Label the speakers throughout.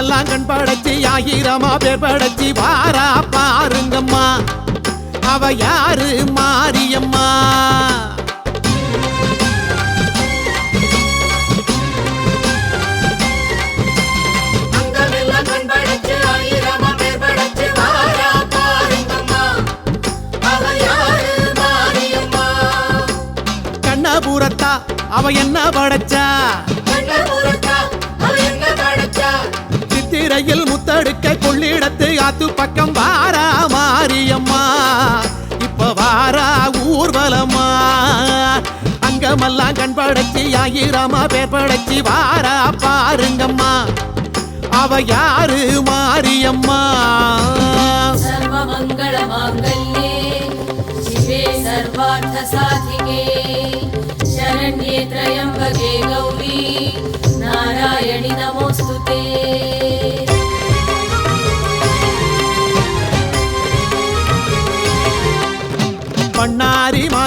Speaker 1: அங்கமெல்லாம் கண் படைச்சு ஆயிரமா பேர் படைச்சு வாரா பாருங்கம்மா. அவ யாரு? மாரியம்மா.
Speaker 2: கண்ணபுரத்தா அவ என்ன படைச்சா? சித்திரையில் முத்தடுக்க கொள்ளிடத்து ஆத்து பக்கம் வாரா மாரியம்மா இப்ப வாரா ஊர்வலம்மா அங்கமெல்லாம் கண் படைச்சி ஆயிரமா பேர் படைச்சி வாரா பாருங்கம்மா அவ யாரு மாரியம்மா
Speaker 3: सर्वमङ्गलमाङ्गल्ये शिवे सर्वार्थसाधिके शरण्ये त्र्यम्बके गौरी नारायणि नमोऽस्तु ते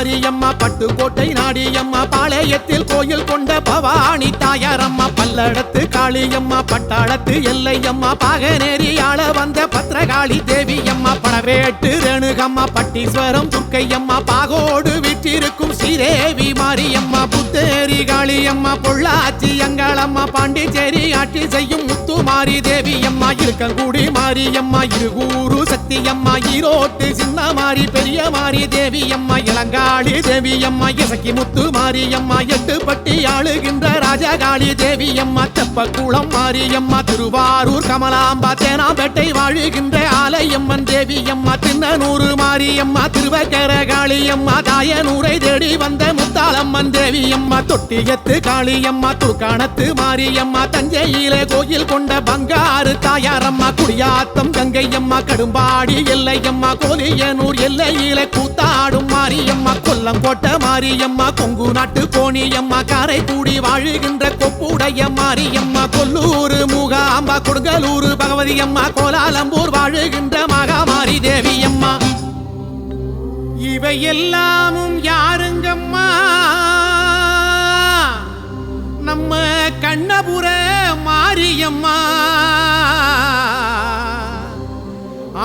Speaker 2: மாரியம்மா பட்டுக்கோட்டை நாடியம்மா பாளையத்தில் கோயில் கொண்ட பவானி தாயாரம்மா பல்லடத்து காளியம்மா பட்டாளத்து எல்லையம்மா பாகநேரியால வந்த பத்திரகாளி தேவியம்மா படவேட்டு ரேணுகம்மா பட்டீஸ்வரம் துர்க்கையம்மா பாகோடு விற்றிருக்கும் ஸ்ரீதேவி மாரியம்மா புத்தேரி காளியம்மா பொள்ளாச்சி அங்காளம்மா பாண்டிச்சேரி ஆட்சி செய்யும் முத்துமாரி தேவியம்மா இருக்கங்குடி மாரியம்மா இருகூரு சக்தியம்மா ஈரோட்டு சின்ன மாரி பெரிய மாரி தேவியம்மா இளங்கா ராஜகாளி தேவி அம்மா இசக்கி முத்து மாரியம்மா எட்டு பட்டி ஆளுகின்ற ராஜகாளி தேவி தேவியம்மா தெப்பக்குளம் மாரியம்மா திருவாரூர் கமலாம்பா தேனாம்பேட்டை வாழுகின்ற ஆலயம்மன் தேவி தேவியம்மா தின்னனூறு மாரியம்மா திருவக்கர காளியம்மா தாயனூரை தேடி வந்த முத்தாளம்மன் தேவியம்மா தொட்டியத்து காளியம்மா துர்காணத்து மாரியம்மா தஞ்சையிலே கோயில் கொண்ட பங்காறு தாயாரம்மா குடியாத்தம் கங்கையம்மா கடும்பாடி எல்லையம்மா கோலியனூர் எல்லையில கூத்த கொல்லங்கோட்டை மாரியம்மா கொங்கு நாட்டு கோணியம்மா காரைக்குடி வாழுகின்ற கொப்புடைய மாரியம்மா கொல்லூர் மூகாம்பா கொடுங்கலூர் பகவதியம்மா கோலாலம்பூர் வாழுகின்ற மகாமாரி தேவியம்மா. இவை எல்லாமும் யாருங்கம்மா? நம்ம கண்ணபுர மாரியம்மா.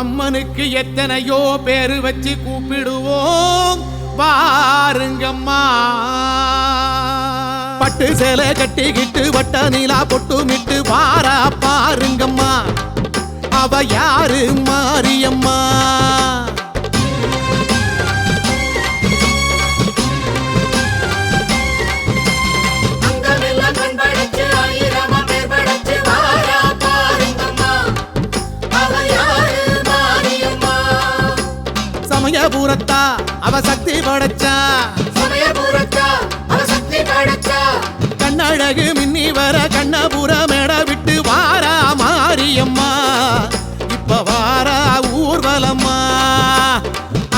Speaker 2: அம்மனுக்கு எத்தனையோ பேரு வச்சு கூப்பிடுவோம். பாருங்கம்மா. பட்டு சேலை கட்டிக்கிட்டு வட்ட நிலா பொட்டுமிட்டு
Speaker 1: பாரா பாருங்கம்மா. அவ யாரு மாரியம்மா?
Speaker 2: அழகு மின்னி வர கண்ணபுர மேட விட்டு வாரா மாரியம்மா. இப்ப வாரா ஊர்வலம்மா.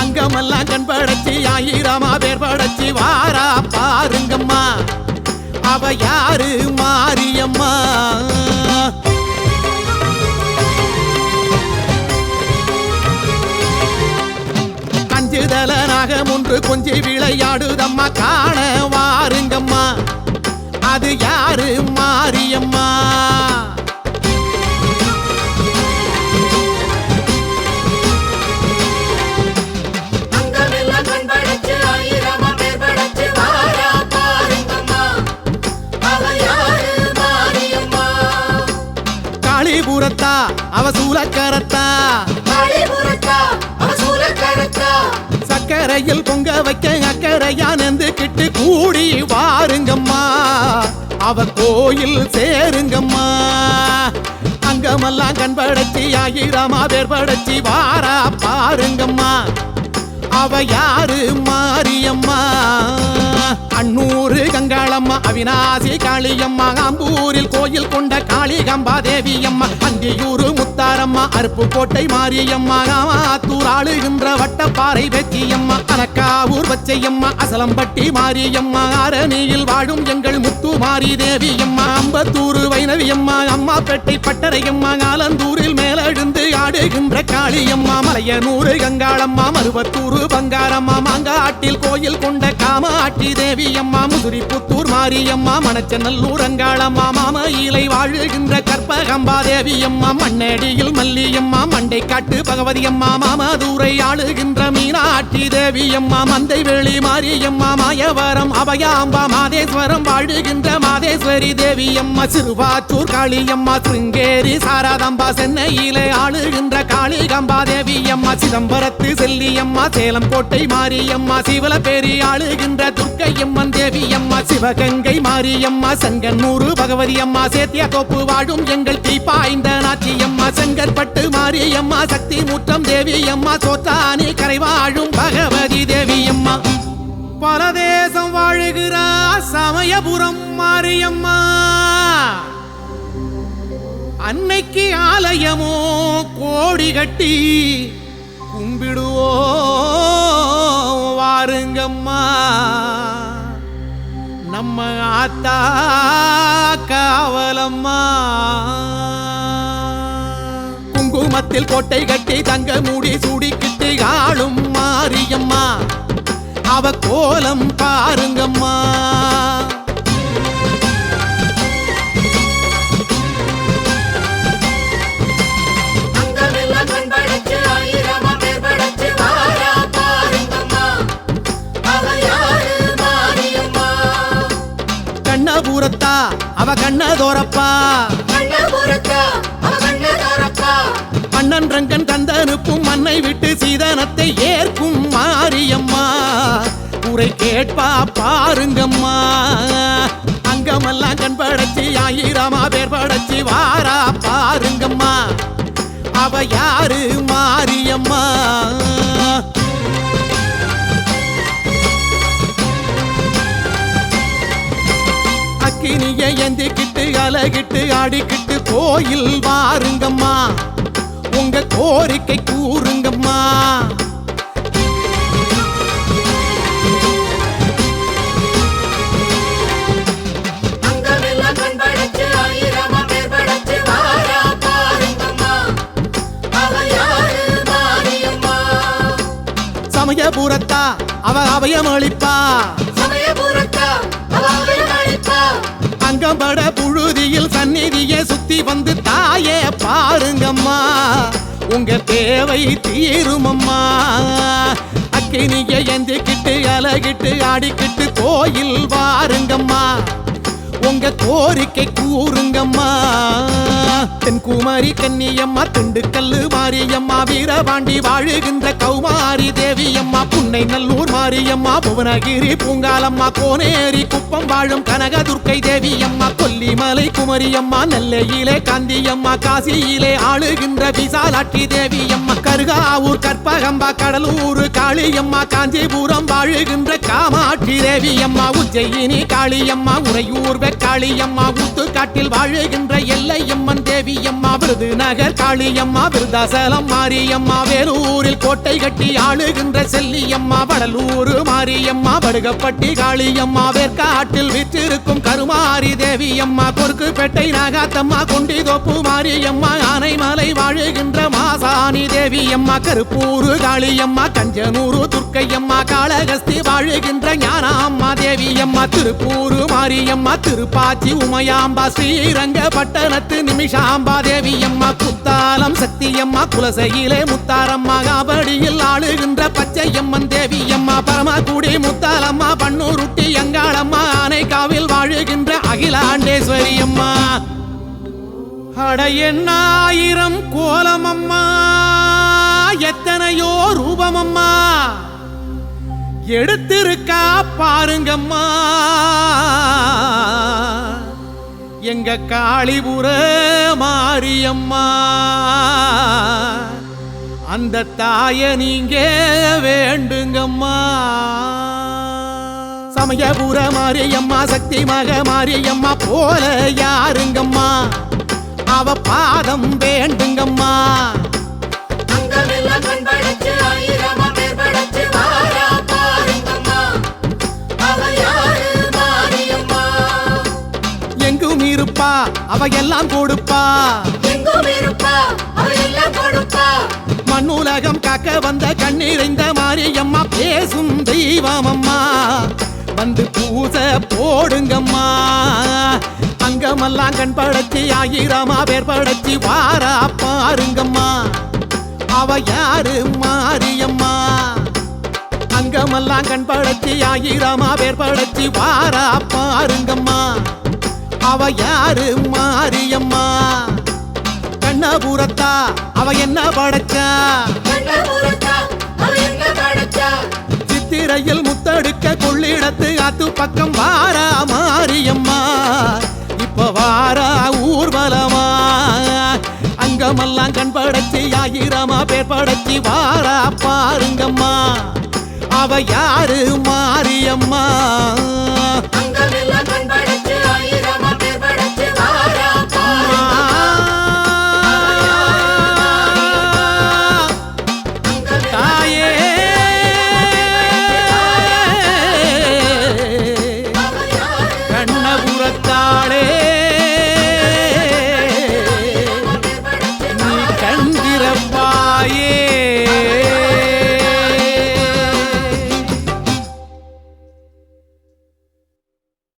Speaker 2: அங்கமெல்லாம் கண் படைச்சி ஆயிரமா பேர் படைச்சி வாரா பாருங்கம்மா. அவ யாரு மாரியம்மா? அஞ்சுதல நாகம் ஒன்று கொஞ்சி விளையாடுதம்மா. காண வாருங்கம்மா. அது யாரு மாரியம்மா? காளிபுரத்தா அவ சூலக்கரத்தா கரையில் பொங்க வைக்க அக்கறையா நெந்துக்கிட்டு கூடி வாருங்கம்மா. அவ கோயில் சேருங்கம்மா. அங்கமெல்லாம் கண் ஆகிராமா ஆயிரமா வாரா பாருங்கம்மா. அவ யாரு மாரியம்மா? அன்னூறு கங்காளம்மா அவினாசி காளியம்மா ஆம்பூரில் கோயில் கொண்ட காளிகம்பா தேவியம்மா அந்தியூரு முத்தாரம்மா அருப்பு கோட்டை மாரியம்மா ஆத்தூர் ஆளுகின்ற வட்டப்பாறை வெற்றியம்மா அனக்கா கருகாவூர் பச்சையம்மா அசலம்பட்டி மாரியம்மா அரணியில் வாழும் எங்கள் முத்து மாரி தேவியம்மா அம்பத்தூர் வைணவியம்மா அம்மா பெட்டை பட்டறையம்மா ஆலந்தூரில் மேலெழுந்து ஆடுகின்ற காளியம்மா மலையனூறு கங்காளம்மா மருவத்தூர் பங்காரம்மா மாங்காட்டில் கோயில் கொண்ட காமாட்சி தேவியம்மா முதுரிப்புத்தூர் மாரியம்மா மணச்சநல்லூர் அங்காளம்மா மாமயிலை வாழுகின்ற கற்பகம்பா தேவி அம்மா மண்ணடியில் மல்லியம்மா மண்டை காட்டு பகவதி அம்மா மாமதூரை ஆளுகின்ற மீனாட்சி தேவியம்மா மந்தை வெளி மாரியம்மா மாயவரம் அபயாம்பா மாதேஸ்வரம் வாழுகின்ற மாதேஸ்வரி தேவி அம்மா சிறுவாச்சூர் காளியம்மா சிருங்கேரி சாராதம்பா சென்னையிலே ஆளுகின்ற காளிகம்பா தேவி அம்மா சிதம்பரத்து செல்லியம்மா சேலம் கோட்டை மாரியம்மா சிவல பெரியாளுகின்ற துர்க்கையம்மன் தேவியம்மா சிவகங்கை மாரியம்மா செங்கன்னூர் பகவதி அம்மா சேத்தியா தோப்பு வாழும் எங்கள் தீப்பாய்ந்த நாச்சியம்மா செங்கற்பட்டு மாரியம்மா சக்தி முற்றம் தேவியம்மா சோத்தானி கரை வாழும் பகவதி தேவியம்மா. பரதேசம் வாழுகிறா சமயபுரம் மாரியம்மா. அன்னைக்கு ஆலயமோ கோடி கட்டி கும்பிடுவோம். வாருங்கம்மா. நம்ம ஆத்தா காவலம்மா. குங்குமத்தில் கோட்டை கட்டி தங்க மூடி சுடிக்கிட்டு ஆளும் மாரியம்மா. அவ கோலம் பாருங்கம்மா.
Speaker 1: அவ
Speaker 2: கண்ணதோரப்பா
Speaker 1: கண்ணபுரத்தா
Speaker 2: அண்ணன் ரங்கன் கந்தனுப்பும் மண்ணை விட்டு சீதனத்தை ஏற்கும் மாரியம்மா. உரை கேட்பா பாருங்கம்மா. அங்கமெல்லாம் கண் படைச்சு ஆயிரமா பேர் படைச்சு வாரா பாருங்கம்மா. அவ யாரு மாரியம்மா? அக்கினிய எந்திக்கிட்டு அலகிட்டு ஆடிக்கிட்டு கோயில் வாருங்கம்மா. உங்க கோரிக்கை கூறுங்கம்மா.
Speaker 1: அங்கமெல்லாம் கண்படைச்சு ஆயிரமா பேர்
Speaker 2: பட புழுதியில் சந்நிதியை சுத்தி வந்து தாயே பாருங்கம்மா. உங்க தேவை தீருமம்மா. அக்கினிய எந்திக்கிட்டு அலகிட்டு ஆடிக்கிட்டு கோயில் வாருங்கம்மா. உங்க கோரிக்கை கூறுங்கம்மா. தென்குமாரி கன்னியம்மா திண்டுக்கல்லு மாரியம்மா வீரபாண்டி வாழுகின்ற கௌமாரி தேவியம்மா புன்னை நல்லூர் மாரியம்மா புவனகிரி பூங்காலம்மா கோனேரி குப்பம் வாழும் கனகதுர்க்கை தேவியம்மா கொல்லிமலை குமரியம்மா நெல்லையிலே காந்தியம்மா காசியிலே ஆளுகின்ற விசாலாட்சி தேவியம்மா கருகாவூர் கற்பகம்பா கடலூர் காளியம்மா காஞ்சிபுரம் வாழுகின்ற காமாட்சி தேவியம்மா உஜ்ஜயினி காளியம்மா உறையூர் காளியம்மா ஊத்து காட்டில் வாழுகின்ற எல்லையம்மன் தேவியம்மா விருதுநகர் காளியம்மா விருதாசலம் மாரியம்மா வேலூரில் கோட்டை கட்டி ஆளுகின்ற செல்லியம்மா வடலூர் மாரியம்மா படுகப்பட்டி காளியம்மா வேர்க்காட்டில் விற்றிருக்கும் கருமாரி தேவியம்மா கொருக்குப்பேட்டை நாகாத்தம்மா குண்டிதோப்பு மாரியம்மா ஆனைமலை வாழுகின்ற மாசாணி தேவியம்மா கருப்பூர் காளியம்மா கஞ்சனூரு துர்க்கையம்மா காளகஸ்தி வாழுகின்ற ஞானாம்மா மாரியம்மா திருப்பூர் மாரியம்மா திருப்பாச்சி உமையாம்பா ஸ்ரீரங்க பட்டணத்து நிமிஷாம்பா தேவியம்மா குத்தாலம் சக்தியம்மா குலசையிலே முத்தாரம்மா காபடியில் ஆளுகின்ற பச்சையம்மன் தேவியம்மா பரமக்குடி முத்தாலம்மா பன்னூருட்டி எங்காளம்மா ஆனைக்காவில் வாழுகின்ற அகிலாண்டேஸ்வரி அம்மா அட எண்ணாயிரம் கோலமம்மா எத்தனையோ ரூபமம்மா. எடுத்திருக்கா பாருங்கம்மா. எங்க காளிபுர மாரியம்மா. அந்த தாய நீங்க வேண்டுங்கம்மா. சமயபுர மாரியம்மா சக்தி மக மாரியம்மா போல யாருங்கம்மா? அவ பாதம் வேண்டுங்கம்மா.
Speaker 1: அவ எல்லாம் கொடுப்பா.
Speaker 2: மண்ணுலகம் காக்க வந்த கண்ணீரைந்த மாரியம்மா பேசும் தெய்வமம்மா. வந்து பூச போடுங்கம்மா. அங்கமெல்லாம் கண் படைச்சி ஆயிரமா பேர் படைச்சி வாரா பாருங்கம்மா. அவ யாரு மாரியம்மா? அங்கமெல்லாம் கண் படைச்சி ஆயிரமா பேர் படைச்சி வாரா பாருங்கம்மா. அவ யாரு? மாரியம்மா. கண்ணபுரத்தா அவ என்ன படைச்சா? சித்திரையில் முத்தடுக்க கொள்ளிடத்து அத்து பக்கம் வாரா மாரியம்மா. இப்ப வாரா ஊர்வலமா அங்கமெல்லாம் கண் படைச்சி ஆயிரமா பேர் படைச்சி வாரா பாருங்கம்மா. அவ யாரு? மாரியம்மா.